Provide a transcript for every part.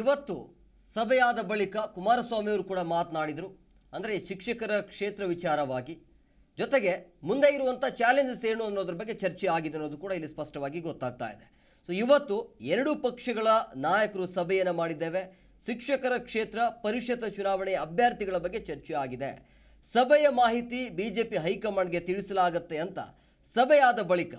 ಇವತ್ತು ಸಭೆಯಾದ ಬಳಿಕ ಕುಮಾರಸ್ವಾಮಿ ಅವರು ಕೂಡ ಮಾತನಾಡಿದರು. ಅಂದರೆ ಶಿಕ್ಷಕರ ಕ್ಷೇತ್ರ ವಿಚಾರವಾಗಿ. ಜೊತೆಗೆ ಮುಂದೆ ಇರುವಂಥ ಚಾಲೆಂಜಸ್ ಏನು ಅನ್ನೋದ್ರ ಬಗ್ಗೆ ಚರ್ಚೆ ಆಗಿದೆ ಅನ್ನೋದು ಕೂಡ ಇಲ್ಲಿ ಸ್ಪಷ್ಟವಾಗಿ ಗೊತ್ತಾಗ್ತಾ ಇದೆ. ಸೊ ಇವತ್ತು ಎರಡೂ ಪಕ್ಷಗಳ ನಾಯಕರು ಸಭೆಯನ್ನು ಮಾಡಿದ್ದೇವೆ. ಶಿಕ್ಷಕರ ಕ್ಷೇತ್ರ, ಪರಿಷತ್ ಚುನಾವಣೆ ಅಭ್ಯರ್ಥಿಗಳ ಬಗ್ಗೆ ಚರ್ಚೆ ಆಗಿದೆ. ಸಭೆಯ ಮಾಹಿತಿ ಬಿಜೆಪಿ ಹೈಕಮಾಂಡ್ಗೆ ತಿಳಿಸಲಾಗತ್ತೆ ಅಂತ ಸಭೆಯಾದ ಬಳಿಕ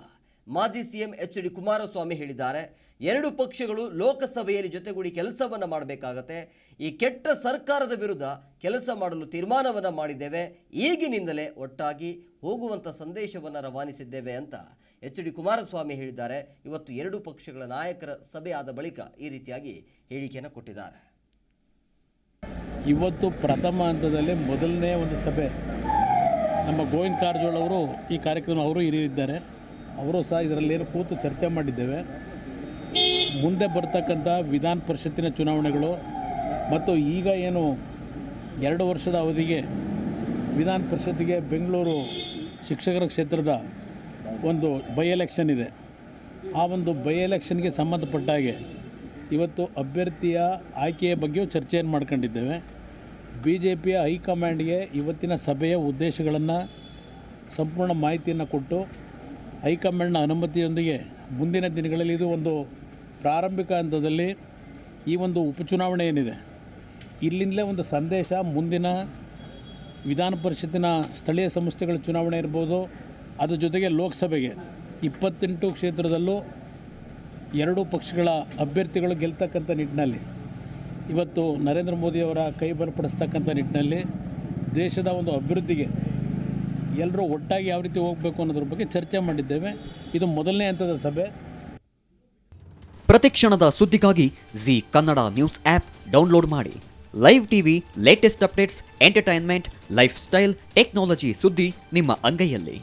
ಮಾಜಿ ಸಿಎಂ ಎಚ್ ಡಿ ಕುಮಾರಸ್ವಾಮಿ ಹೇಳಿದ್ದಾರೆ, ಎರಡು ಪಕ್ಷಗಳು ಲೋಕಸಭೆಯಲ್ಲಿ ಜೊತೆಗೂಡಿ ಕೆಲಸವನ್ನು ಮಾಡಬೇಕಾಗತ್ತೆ. ಈ ಕೆಟ್ಟ ಸರ್ಕಾರದ ವಿರುದ್ಧ ಕೆಲಸ ಮಾಡಲು ತೀರ್ಮಾನವನ್ನು ಮಾಡಿದ್ದೇವೆ. ಈಗಿನಿಂದಲೇ ಒಟ್ಟಾಗಿ ಹೋಗುವಂಥ ಸಂದೇಶವನ್ನು ರವಾನಿಸಿದ್ದೇವೆ ಅಂತ ಎಚ್ ಡಿ ಕುಮಾರಸ್ವಾಮಿ ಹೇಳಿದ್ದಾರೆ. ಇವತ್ತು ಎರಡು ಪಕ್ಷಗಳ ನಾಯಕರ ಸಭೆ ಆದ ಬಳಿಕ ಈ ರೀತಿಯಾಗಿ ಹೇಳಿಕೆಯನ್ನು ಕೊಟ್ಟಿದ್ದಾರೆ. ಇವತ್ತು ಪ್ರಥಮ ಹಂತದಲ್ಲಿ ಮೊದಲನೇ ಒಂದು ಸಭೆ. ನಮ್ಮ ಗೋವಿಂದ ಕಾರಜೋಳ ಅವರು ಈ ಕಾರ್ಯಕ್ರಮ ಅವರು ಹಿರಿಯರಿದ್ದಾರೆ. ಅವರು ಸಹ ಇದರಲ್ಲೇನು ಕೂತು ಚರ್ಚೆ ಮಾಡಿದ್ದೇವೆ. ಮುಂದೆ ಬರ್ತಕ್ಕಂಥ ವಿಧಾನ ಪರಿಷತ್ತಿನ ಚುನಾವಣೆಗಳು ಮತ್ತು ಈಗ ಏನು ಎರಡು ವರ್ಷದ ಅವಧಿಗೆ ವಿಧಾನ ಪರಿಷತ್ತಿಗೆ ಬೆಂಗಳೂರು ಶಿಕ್ಷಕರ ಕ್ಷೇತ್ರದ ಒಂದು ಬೈ ಎಲೆಕ್ಷನ್ ಇದೆ. ಆ ಒಂದು ಬೈ ಎಲೆಕ್ಷನ್ಗೆ ಸಂಬಂಧಪಟ್ಟ ಹಾಗೆ ಇವತ್ತು ಅಭ್ಯರ್ಥಿಯ ಆಯ್ಕೆಯ ಬಗ್ಗೆಯೂ ಚರ್ಚೆಯನ್ನು ಮಾಡ್ಕೊಂಡಿದ್ದೇವೆ. ಬಿ ಜೆ ಪಿಯ ಹೈಕಮಾಂಡ್ಗೆ ಇವತ್ತಿನ ಸಭೆಯ ಉದ್ದೇಶಗಳನ್ನು ಸಂಪೂರ್ಣ ಮಾಹಿತಿಯನ್ನು ಕೊಟ್ಟು ಹೈಕಮಾಂಡ್ನ ಅನುಮತಿಯೊಂದಿಗೆ ಮುಂದಿನ ದಿನಗಳಲ್ಲಿ ಇದು ಒಂದು ಪ್ರಾರಂಭಿಕ ಹಂತದಲ್ಲಿ ಈ ಒಂದು ಉಪಚುನಾವಣೆ ಏನಿದೆ, ಇಲ್ಲಿಂದಲೇ ಒಂದು ಸಂದೇಶ, ಮುಂದಿನ ವಿಧಾನ ಪರಿಷತ್ತಿನ ಸ್ಥಳೀಯ ಸಂಸ್ಥೆಗಳ ಚುನಾವಣೆ ಇರ್ಬೋದು ಅದ್ರ ಜೊತೆಗೆ ಲೋಕಸಭೆಗೆ. ಇಪ್ಪತ್ತೆಂಟು ಕ್ಷೇತ್ರದಲ್ಲೂ ಎರಡೂ ಪಕ್ಷಗಳ ಅಭ್ಯರ್ಥಿಗಳು ಗೆಲ್ತಕ್ಕಂಥ ನಿಟ್ಟಿನಲ್ಲಿ, ಇವತ್ತು ನರೇಂದ್ರ ಮೋದಿಯವರ ಕೈ ಬಲಪಡಿಸ್ತಕ್ಕಂಥ ನಿಟ್ಟಿನಲ್ಲಿ ದೇಶದ ಒಂದು ಅಭಿವೃದ್ಧಿಗೆ ಎಲ್ಲರೂ ಒಟ್ಟಾಗಿ ಯಾವ ರೀತಿ ಹೋಗಬೇಕು ಅನ್ನೋದ್ರ ಬಗ್ಗೆ ಚರ್ಚೆ ಮಾಡಿದ್ದೇವೆ. ಇದು ಮೊದಲನೇ ಹಂತದ ಸಭೆ. ಪ್ರತಿಕ್ಷಣದ ಸುದ್ದಿಗಾಗಿ Zee Kannada news app download ಮಾಡಿ. Live TV, latest updates, entertainment, lifestyle, technology ಸುದ್ದಿ ನಿಮ್ಮ ಅಂಗೈಯಲ್ಲಿ.